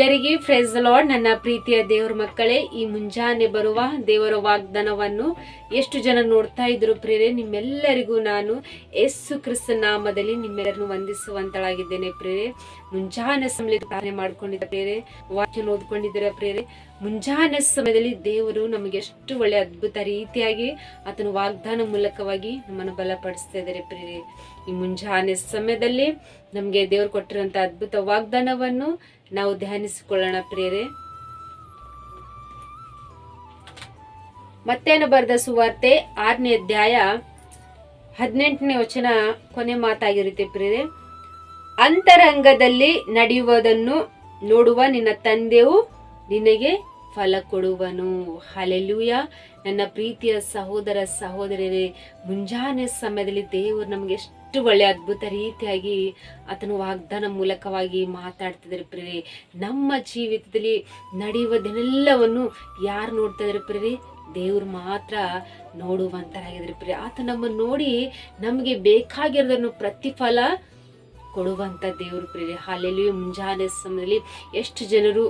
ಎಲ್ಲರಿಗೆ fresh lord ನನ್ನ ಪ್ರೀತಿಯ ದೇವರ ಮಕ್ಕಳೇ, ಈ ಮುಂಜಾನೆ ಬರುವ ದೇವರ ವಾಗ್ದಾನವನ್ನು ಎಷ್ಟು ಜನ ನೋಡ್ತಾ ಇದ್ರು ಪ್ರೇರೆ ನಿಮ್ಮೆಲ್ಲರಿಗೂ ನಾನು ಯೇಸು ಕ್ರಿಸ್ತ ನಾಮದಲ್ಲಿ ನಿಮ್ಮೆಲ್ಲರನ್ನು ವಂದಿಸುವಂತಳಾಗಿದ್ದೇನೆ ಪ್ರೇರೆ ಮುಂಜಾನೆ ಸಮಯದಲ್ಲಿ ಪ್ರಾರ್ಥನೆ ಮಾಡ್ಕೊಂಡಿದ್ದ ಪ್ರೇರೆ ವಾಕ್ಯ ಓದ್ಕೊಂಡಿದ್ದೀರ ಪ್ರೇರೆ ಮುಂಜಾನೆ ಸಮಯದಲ್ಲಿ ದೇವರು ನಮಗೆ ಎಷ್ಟು ಒಳ್ಳೆ ಅದ್ಭುತ ರೀತಿಯಾಗಿ ಆತನ ವಾಗ್ದಾನ ಮೂಲಕವಾಗಿ ನಮ್ಮನ್ನು ಬಲಪಡಿಸ್ತಾ ಇದ್ದಾರೆ ಪ್ರೇರೆ ಈ ಮುಂಜಾನೆ ಸಮಯದಲ್ಲಿ ನಮಗೆ ದೇವರು ಕೊಟ್ಟಿರುವಂತ ಅದ್ಭುತ ವಾಗ್ದಾನವನ್ನು ನಾವು ಧ್ಯಾನಿಸಿಕೊಳ್ಳೋಣ ಪ್ರೇರೆ ಮತ್ತೇನು ಬರೆದ ಸುವಾರ್ತೆ? ಆರನೇ ಅಧ್ಯಾಯ ಹದಿನೆಂಟನೇ ವಚನ ಕೊನೆ ಮಾತಾಗಿರುತ್ತೆ ಪ್ರೇರೆ ಅಂತರಂಗದಲ್ಲಿ ನಡೆಯುವುದನ್ನು ನೋಡುವ ನಿನ್ನ ತಂದೆಯು ನಿನಗೆ ಫಲ ಕೊಡುವನು. ಹಲೆಲುಯ ನನ್ನ ಪ್ರೀತಿಯ ಸಹೋದರ ಸಹೋದರಿಯರೇ, ಮುಂಜಾನೆ ಸಮಯದಲ್ಲಿ ದೇವರು ನಮಗೆ ಒಳ್ಳೆ ಅದ್ಭುತ ರೀತಿಯಾಗಿ ಆತನ ವಾಗ್ದಾನ ಮೂಲಕವಾಗಿ ಮಾತಾಡ್ತಿದ್ದಾರೆ ಪ್ರೇರಿ ನಮ್ಮ ಜೀವಿತದಲ್ಲಿ ನಡೆಯುವುದನ್ನೆಲ್ಲವನ್ನು ಯಾರು ನೋಡ್ತಾ ಇದ್ರು ಪ್ರೇರಿ ದೇವ್ರು ಮಾತ್ರ ನೋಡುವಂತರಾಗಿದ್ದಾರೆ ಪ್ರಿಯ ಆತ ನಮ್ಮನ್ನು ನೋಡಿ ನಮಗೆ ಬೇಕಾಗಿರೋದನ್ನು ಪ್ರತಿಫಲ ಕೊಡುವಂತ ದೇವರು ಪ್ರೇರಿ ಹಾಲೆಲ್ಲಿ ಮುಂಜಾನೆ ಸಮಯದಲ್ಲಿ ಎಷ್ಟು ಜನರು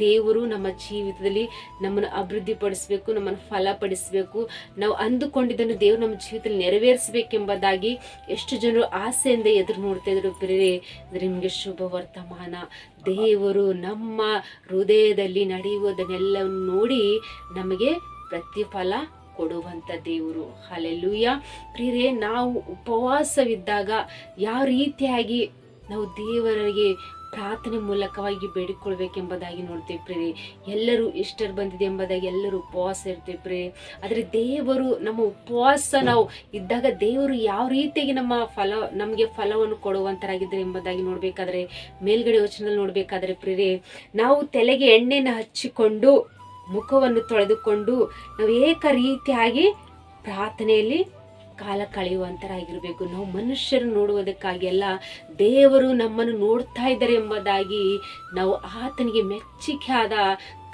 ದೇವರು ನಮ್ಮ ಜೀವಿತದಲ್ಲಿ ನಮ್ಮನ್ನು ಅಭಿವೃದ್ಧಿ ಪಡಿಸಬೇಕು ನಮ್ಮನ್ನು ಫಲಪಡಿಸಬೇಕು. ನಾವು ಅಂದುಕೊಂಡಿದ್ದನ್ನು ದೇವರು ನಮ್ಮ ಜೀವಿತದಲ್ಲಿ ನೆರವೇರಿಸಬೇಕೆಂಬುದಾಗಿ ಎಷ್ಟು ಜನರು ಆಸೆಯಿಂದ ಎದುರು ನೋಡ್ತಾ ಇದ್ರು ಪ್ರೇರೆ ನಿಮಗೆ ಶುಭ ವರ್ತಮಾನ. ದೇವರು ನಮ್ಮ ಹೃದಯದಲ್ಲಿ ನಡೆಯುವುದನ್ನೆಲ್ಲವನ್ನು ನೋಡಿ ನಮಗೆ ಪ್ರತಿಫಲ ಕೊಡುವಂತ ದೇವರು. ಹಲೆಲ್ಲೂಯ. ಪ್ರಿಯರೇ, ನಾವು ಉಪವಾಸವಿದ್ದಾಗ ಯಾವ ರೀತಿಯಾಗಿ ನಾವು ದೇವರಿಗೆ ಪ್ರಾರ್ಥನೆ ಮೂಲಕವಾಗಿ ಬೇಡಿಕೊಳ್ಬೇಕೆಂಬುದಾಗಿ ನೋಡ್ತೇವೆ ಪ್ರೇರಿ ಎಲ್ಲರೂ ಇಷ್ಟರು ಬಂದಿದೆ ಎಂಬುದಾಗಿ ಎಲ್ಲರೂ ಉಪವಾಸ ಇರ್ತೇವೆ ಪ್ರೇರೆ ಆದರೆ ದೇವರು ನಮ್ಮ ಉಪವಾಸ ನಾವು ಇದ್ದಾಗ ದೇವರು ಯಾವ ರೀತಿಯಾಗಿ ನಮ್ಮ ಫಲ, ನಮಗೆ ಫಲವನ್ನು ಕೊಡುವಂತರಾಗಿದ್ದಾರೆ ಎಂಬುದಾಗಿ ನೋಡಬೇಕಾದ್ರೆ, ಮೇಲ್ಗಡೆ ಯೋಚನೆಯಲ್ಲಿ ನೋಡಬೇಕಾದ್ರೆ ಪ್ರೇರಿ ನಾವು ತಲೆಗೆ ಎಣ್ಣೆಯನ್ನು ಹಚ್ಚಿಕೊಂಡು, ಮುಖವನ್ನು ತೊಳೆದುಕೊಂಡು, ನಾವು ಏಕ ರೀತಿಯಾಗಿ ಪ್ರಾರ್ಥನೆಯಲ್ಲಿ ಕಾಲ ಕಳೆಯುವಂತರಾಗಿರ್ಬೇಕು ನಾವು ಮನುಷ್ಯರು ನೋಡುವುದಕ್ಕಾಗಿ ಅಲ್ಲ, ದೇವರು ನಮ್ಮನ್ನು ನೋಡ್ತಾ ಇದ್ದಾರೆ ಎಂಬುದಾಗಿ ನಾವು ಆತನಿಗೆ ಮೆಚ್ಚಿಕೆ ಆದ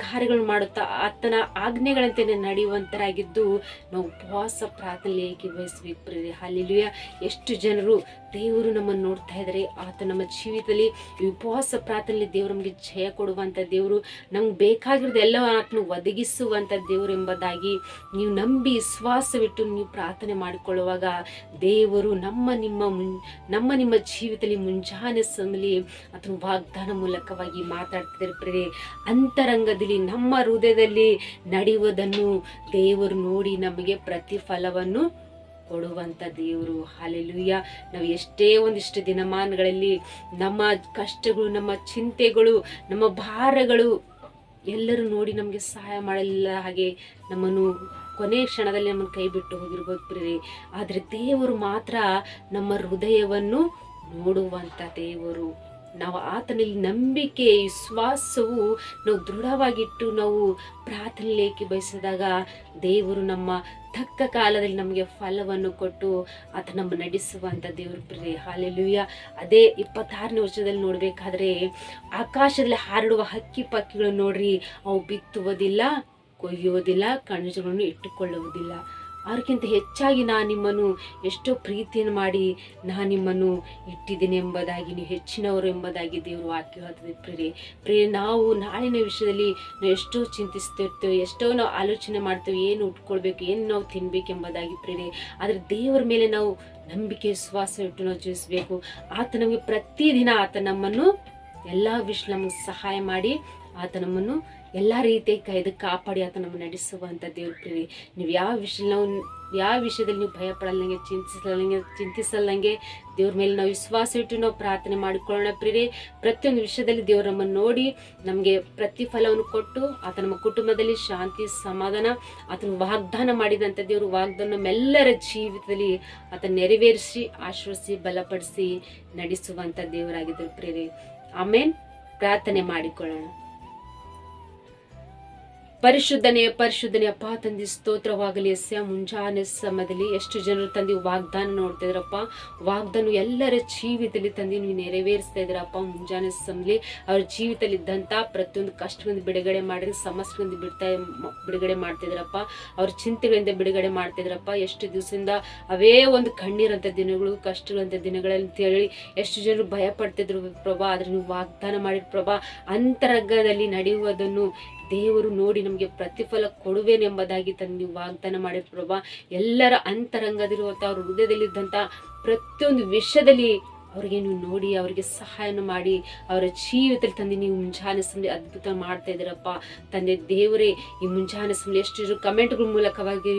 ಕಾರ್ಯಗಳನ್ನು ಮಾಡುತ್ತಾ ಆತನ ಆಜ್ಞೆಗಳಂತೆ ನಡೆಯುವಂತರಾಗಿದ್ದು, ನಾವು ಉಪವಾಸ ಪ್ರಾರ್ಥನೆ ಬಯಸಬೇಕು ಪ್ರೇರಿ ಹಾಲಿಲುಯ ಎಷ್ಟು ಜನರು ದೇವರು ನಮ್ಮನ್ನು ನೋಡ್ತಾ ಇದ್ದಾರೆ. ಆತ ನಮ್ಮ ಜೀವಿತದಲ್ಲಿ ಉಪವಾಸ ಪ್ರಾರ್ಥನೆಯಲ್ಲಿ ದೇವರು ನಮಗೆ ಜಯ ಕೊಡುವಂಥ ದೇವರು, ನಮ್ಗೆ ಬೇಕಾಗಿರೋದು ಎಲ್ಲ ಆತನು ಒದಗಿಸುವಂಥ ದೇವರು ಎಂಬುದಾಗಿ ನೀವು ನಂಬಿ ವಿಶ್ವಾಸವಿಟ್ಟು ನೀವು ಪ್ರಾರ್ಥನೆ ಮಾಡಿಕೊಳ್ಳುವಾಗ ದೇವರು ನಮ್ಮ ನಿಮ್ಮ ಮುನ್, ನಮ್ಮ ನಿಮ್ಮ ಜೀವಿತದಲ್ಲಿ ಮುಂಜಾನೆ ಸಮಲಿ ಅಥವಾ ವಾಗ್ದಾನ ಮೂಲಕವಾಗಿ ಮಾತಾಡ್ತಿದ್ದಾರೆ ಪ್ರೇರೆ ಅಂತರಂಗದಲ್ಲಿ ನಮ್ಮ ಹೃದಯದಲ್ಲಿ ನಡೆಯುವುದನ್ನು ದೇವರು ನೋಡಿ ನಮಗೆ ಪ್ರತಿಫಲವನ್ನು ಕೊಡುವಂಥ ದೇವರು. ಹಾಲೆಲುಯ್ಯ ನಾವು ಎಷ್ಟೇ ಒಂದಿಷ್ಟು ದಿನಮಾನಗಳಲ್ಲಿ ನಮ್ಮ ಕಷ್ಟಗಳು, ನಮ್ಮ ಚಿಂತೆಗಳು, ನಮ್ಮ ಭಾರಗಳು ಎಲ್ಲರೂ ನೋಡಿ ನಮಗೆ ಸಹಾಯ ಮಾಡಲಿಲ್ಲ ಹಾಗೆ ನಮ್ಮನ್ನು ಕೊನೆ ಕ್ಷಣದಲ್ಲಿ ನಮ್ಮನ್ನು ಕೈ ಬಿಟ್ಟು ಹೋಗಿರ್ಬೋದು ಪ್ರೇರೆ ಆದರೆ ದೇವರು ಮಾತ್ರ ನಮ್ಮ ಹೃದಯವನ್ನು ನೋಡುವಂಥ ದೇವರು. ನಾವು ಆತನಲ್ಲಿ ನಂಬಿಕೆ, ವಿಶ್ವಾಸವು ನಾವು ದೃಢವಾಗಿಟ್ಟು ನಾವು ಪ್ರಾರ್ಥನೆಯಕ್ಕೆ ಬಯಸಿದಾಗ ದೇವರು ನಮ್ಮ ತಕ್ಕ ಕಾಲದಲ್ಲಿ ನಮಗೆ ಫಲವನ್ನು ಕೊಟ್ಟು ಆತ ನಮ್ಮ ನಡೆಸುವಂಥ ದೇವರು ಪ್ರಿಯ ಹಾಲೆಲುಯ್ಯ ಅದೇ ಇಪ್ಪತ್ತಾರನೇ ವರ್ಷದಲ್ಲಿ ನೋಡಬೇಕಾದ್ರೆ ಆಕಾಶದಲ್ಲಿ ಹಾರಡುವ ಹಕ್ಕಿ ಪಕ್ಕಿಗಳು ನೋಡ್ರಿ, ಅವು ಬಿತ್ತುವುದಿಲ್ಲ, ಕೊಯ್ಯುವುದಿಲ್ಲ, ಕಣಜಗಳನ್ನು ಇಟ್ಟುಕೊಳ್ಳುವುದಿಲ್ಲ. ಅವ್ರಿಗಿಂತ ಹೆಚ್ಚಾಗಿ ನಾನು ನಿಮ್ಮನ್ನು ಎಷ್ಟೋ ಪ್ರೀತಿಯನ್ನು ಮಾಡಿ ನಾನು ನಿಮ್ಮನ್ನು ಇಟ್ಟಿದ್ದೇನೆ ಎಂಬುದಾಗಿ, ನೀವು ಹೆಚ್ಚಿನವರು ಎಂಬುದಾಗಿ ದೇವರು ವಾಕ್ಯ ಹೇಳ್ತದೆ. ಪ್ರೇರೆ ಪ್ರೇ ನಾವು ನಾಳಿನ ವಿಷಯದಲ್ಲಿ ನಾವು ಎಷ್ಟೋ ಚಿಂತಿಸ್ತಿರ್ತೇವೆ, ಎಷ್ಟೋ ನಾವು ಆಲೋಚನೆ ಮಾಡ್ತೇವೆ, ಏನು ಉಟ್ಕೊಳ್ಬೇಕು, ಏನು ನಾವು ತಿನ್ಬೇಕು ಎಂಬುದಾಗಿ ಪ್ರೇರೆ ಆದರೆ ದೇವರ ಮೇಲೆ ನಾವು ನಂಬಿಕೆ, ವಿಶ್ವಾಸ ಇಟ್ಟು ನಾವು ಜೀವಿಸಬೇಕು. ಆತ ನಮಗೆ ಪ್ರತಿದಿನ ಆತ ನಮ್ಮನ್ನು, ಎಲ್ಲ ವಿಷಯ ನಮಗೆ ಸಹಾಯ ಮಾಡಿ, ಆತ ನಮ್ಮನ್ನು ಎಲ್ಲ ರೀತಿ ಕೈದು ಕಾಪಾಡಿ ಆತ ನಮ್ಮ ನಡೆಸುವಂಥ ದೇವ್ರ ಪ್ರೀತಿ ನೀವು ಯಾವ ವಿಷಯ ಯಾವ ವಿಷಯದಲ್ಲಿ ನೀವು ಭಯ ಪಡಲ್ಲಂಗೆ ಚಿಂತಿಸಲ್ಲಂಗೆ ಚಿಂತಿಸಲ್ಲಂಗೆ ದೇವ್ರ ಮೇಲೆ ನಾವು ವಿಶ್ವಾಸ ಇಟ್ಟು ನಾವು ಪ್ರಾರ್ಥನೆ ಮಾಡಿಕೊಳ್ಳೋಣ ಪ್ರೀರಿ ಪ್ರತಿಯೊಂದು ವಿಷಯದಲ್ಲಿ ದೇವ್ರ ನೋಡಿ ನಮಗೆ ಪ್ರತಿಫಲವನ್ನು ಕೊಟ್ಟು ಆತ ನಮ್ಮ ಕುಟುಂಬದಲ್ಲಿ ಶಾಂತಿ, ಸಮಾಧಾನ, ಆತನ ವಾಗ್ದಾನ ಮಾಡಿದಂಥ ದೇವರು ವಾಗ್ದಾನ ನಮ್ಮೆಲ್ಲರ ಜೀವಿತದಲ್ಲಿ ಆತ ನೆರವೇರಿಸಿ ಆಶ್ವಾಸಿ ಬಲಪಡಿಸಿ ನಡೆಸುವಂಥ ದೇವರಾಗಿದ್ದರು ಪ್ರೇರಿ ಆಮೇಲೆ ಪ್ರಾರ್ಥನೆ ಮಾಡಿಕೊಳ್ಳೋಣ. ಪರಿಶುದ್ಧನೇ ಪರಿಶುದ್ಧನೇ, ಅಪ್ಪ ತಂದಿ, ಸ್ತೋತ್ರವಾಗಲಿ. ಎಸ್ಯ ಮುಂಜಾನೆ ಸಮಯದಲ್ಲಿ ಎಷ್ಟು ಜನರು ತಂದಿ ವಾಗ್ದಾನ ನೋಡ್ತಾ ವಾಗ್ದಾನ ಎಲ್ಲರ ಜೀವಿತದಲ್ಲಿ ತಂದಿ ನೀವು ನೆರವೇರಿಸ್ತಾ ಇದ್ರಪ್ಪ. ಮುಂಜಾನೆ ಸಮಯದಲ್ಲಿ ಅವ್ರ ಜೀವಿತದಲ್ಲಿ ಇದ್ದಂಥ ಪ್ರತಿಯೊಂದು ಕಷ್ಟಗಳಿಂದ ಬಿಡುಗಡೆ ಮಾಡಿ ಸಮಸ್ಯೆಗಳಿಂದ ಬಿಡ್ತಾ ಬಿಡುಗಡೆ ಮಾಡ್ತಿದ್ರಪ್ಪ ಅವ್ರ ಚಿಂತೆಗಳಿಂದ ಬಿಡುಗಡೆ ಮಾಡ್ತಿದ್ರಪ್ಪ ಎಷ್ಟು ದಿವಸದಿಂದ ಅವೇ ಒಂದು ಕಣ್ಣೀರಂಥ ದಿನಗಳು ಕಷ್ಟಗಳಂಥ ದಿನಗಳಲ್ಲಿ ಅಂತೇಳಿ ಎಷ್ಟು ಜನರು ಭಯ ಪಡ್ತಿದ್ರು ಪ್ರಭಾ. ಆದ್ರೆ ನೀವು ವಾಗ್ದಾನ ಮಾಡಿದ ಪ್ರಭಾ. ಅಂತರಂಗದಲ್ಲಿ ನಡೆಯುವುದನ್ನು ದೇವರು ನೋಡಿ ನಮಗೆ ಪ್ರತಿಫಲ ಕೊಡುವೇನೆಂಬುದಾಗಿ ತಂದು ನೀವು ವಾಗ್ದಾನ ಮಾಡಿದ ಪ್ರಭಾ, ಎಲ್ಲರ ಅಂತರಂಗದಿರುವಂಥ ಅವ್ರ ಹೃದಯದಲ್ಲಿದ್ದಂಥ ಪ್ರತಿಯೊಂದು ವಿಷಯದಲ್ಲಿ ಅವ್ರಿಗೆ ನೀವು ನೋಡಿ, ಅವರಿಗೆ ಸಹಾಯನ ಮಾಡಿ, ಅವರ ಜೀವಿತದಲ್ಲಿ ತಂದೆ ನೀವು ಮುಂಜಾನೆ ಸಮಯ ಅದ್ಭುತ ಮಾಡ್ತಾ ಇದ್ದೀರಪ್ಪ. ತಂದೆ ದೇವರೇ, ಈ ಮುಂಜಾನೆ ಸಮಯ ಎಷ್ಟು ಕಮೆಂಟ್ಗಳ ಮೂಲಕವಾಗಿ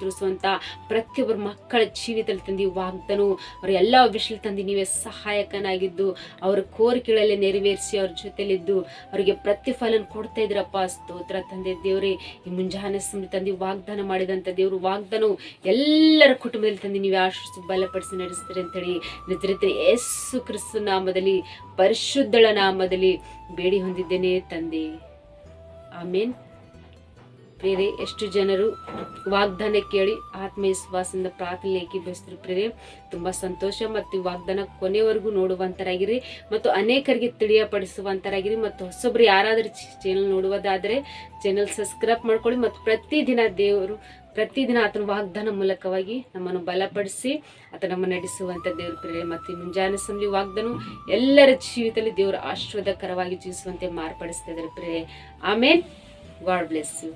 ತಿಳಿಸುವಂಥ ಪ್ರತಿಯೊಬ್ಬರ ಮಕ್ಕಳ ಜೀವಿತದಲ್ಲಿ ತಂದೆ ವಾಗ್ದನು ಅವರ ಎಲ್ಲ ವಿಷಯ ತಂದೆ ನೀವೇ ಸಹಾಯಕನಾಗಿದ್ದು, ಅವರ ಕೋರಿಕೆಗಳಲ್ಲಿ ನೆರವೇರಿಸಿ ಅವ್ರ ಜೊತೆಲಿದ್ದು ಅವರಿಗೆ ಪ್ರತಿಫಲನ ಕೊಡ್ತಾ ಇದ್ರಪ್ಪ ಸ್ತೋತ್ರ ತಂದೆ ದೇವರೇ, ಈ ಮುಂಜಾನೆ ಸಮಯ ತಂದೆ ವಾಗ್ದಾನ ಮಾಡಿದಂಥ ದೇವರು ವಾಗ್ದಾನವು ಎಲ್ಲರ ಕುಟುಂಬದಲ್ಲಿ ತಂದೆ ನೀವು ಆಶ್ರಿಸಿ ಬಲಪಡಿಸಿ ನಡೆಸ್ತೀರಿ ಅಂತೇಳಿ ನಿಜರಿದ್ರೆ ಯೇಸು ಕ್ರಿಸ್ತು ನಾಮದಲ್ಲಿ ಪರಿಶುದ್ಧಳ ನಾಮದಲ್ಲಿ ಬೇಡಿ ಹೊಂದಿದ್ದೇನೆ ತಂದೆ. ಆಮೇನ್. ಪ್ರೇರೆ ಎಷ್ಟು ಜನರು ವಾಗ್ದಾನ ಕೇಳಿ ಆತ್ಮವಿಶ್ವಾಸದಿಂದ ಪ್ರಾರ್ಥನೆ ಏಕೀಭವಿಸಿದ್ರು ಪ್ರೇರೆ ತುಂಬ ಸಂತೋಷ ಮತ್ತು ವಾಗ್ದಾನ ಕೊನೆವರೆಗೂ ನೋಡುವಂತರಾಗಿರಿ ಮತ್ತು ಅನೇಕರಿಗೆ ತಿಳಿಯಪಡಿಸುವಂತರಾಗಿರಿ ಮತ್ತು ಹೊಸೊಬ್ರು ಯಾರಾದರೂ ಚಾನಲ್ ನೋಡುವುದಾದರೆ ಚಾನಲ್ ಸಬ್ಸ್ಕ್ರೈಬ್ ಮಾಡ್ಕೊಳ್ಳಿ ಮತ್ತು ಪ್ರತಿದಿನ ದೇವರು, ಪ್ರತಿದಿನ ಆತನ ವಾಗ್ದಾನ ಮೂಲಕವಾಗಿ ನಮ್ಮನ್ನು ಬಲಪಡಿಸಿ ಆತ ನಮ್ಮ ನಡೆಸುವಂಥ ದೇವ್ರ ಪ್ರೇರೆ ಮತ್ತು ಮುಂಜಾನೆ ಸಮಯ ವಾಗ್ದಾನ ಎಲ್ಲರ ಜೀವಿತದಲ್ಲಿ ದೇವರು ಆಶೀರ್ವಾದಕರವಾಗಿ ಜೀವಿಸುವಂತೆ ಮಾರ್ಪಡಿಸ್ತಾ ಇದ್ದಾರೆ ಪ್ರೇರೆ ಆಮೇಲೆ ಗಾಡ್ ಬ್ಲೆಸ್ ಯು.